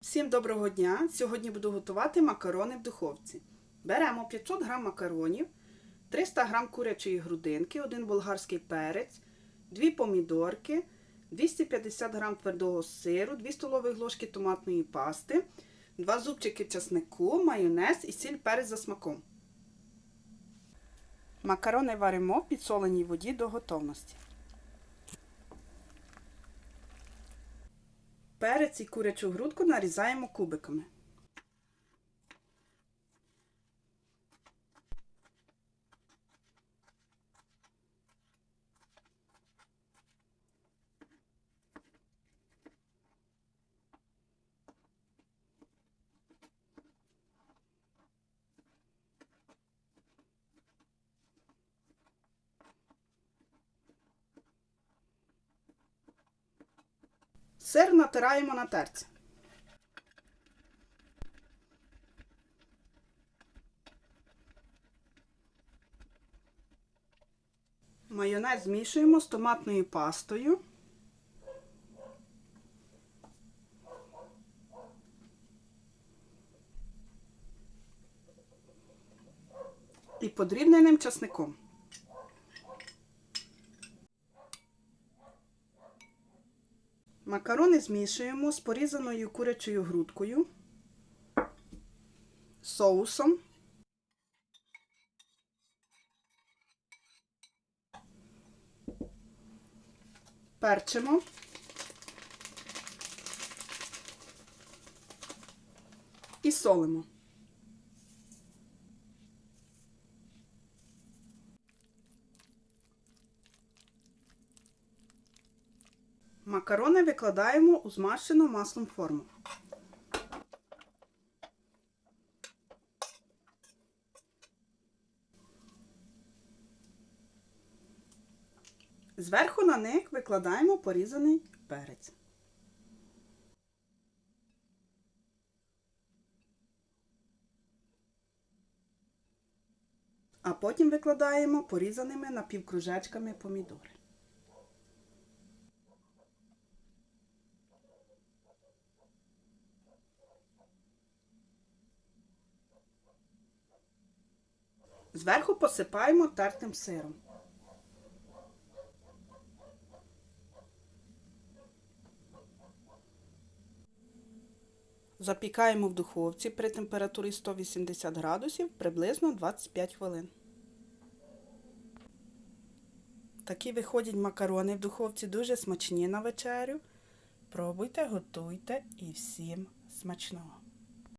Всім доброго дня! Сьогодні буду готувати макарони в духовці. Беремо 500 г макаронів, 300 г курячої грудинки, 1 болгарський перець, 2 помідорки, 250 г твердого сиру, 2 столові ложки томатної пасти, 2 зубчики часнику, майонез і сіль перець за смаком. Макарони варимо в підсоленій воді до готовності. Перець і курячу грудку нарізаємо кубиками. Сир натираємо на терці. Майонез змішуємо з томатною пастою. І подрібненим часником. Макарони змішуємо з порізаною курячою грудкою, соусом, перчимо, і солимо. Макарони викладаємо у змащену маслом форму. Зверху на них викладаємо порізаний перець. А потім викладаємо порізаними напівкружечками помідори. Зверху посипаємо тертим сиром. Запікаємо в духовці при температурі 180 градусів приблизно 25 хвилин. Такі виходять макарони в духовці дуже смачні на вечерю. Пробуйте, готуйте і всім смачного!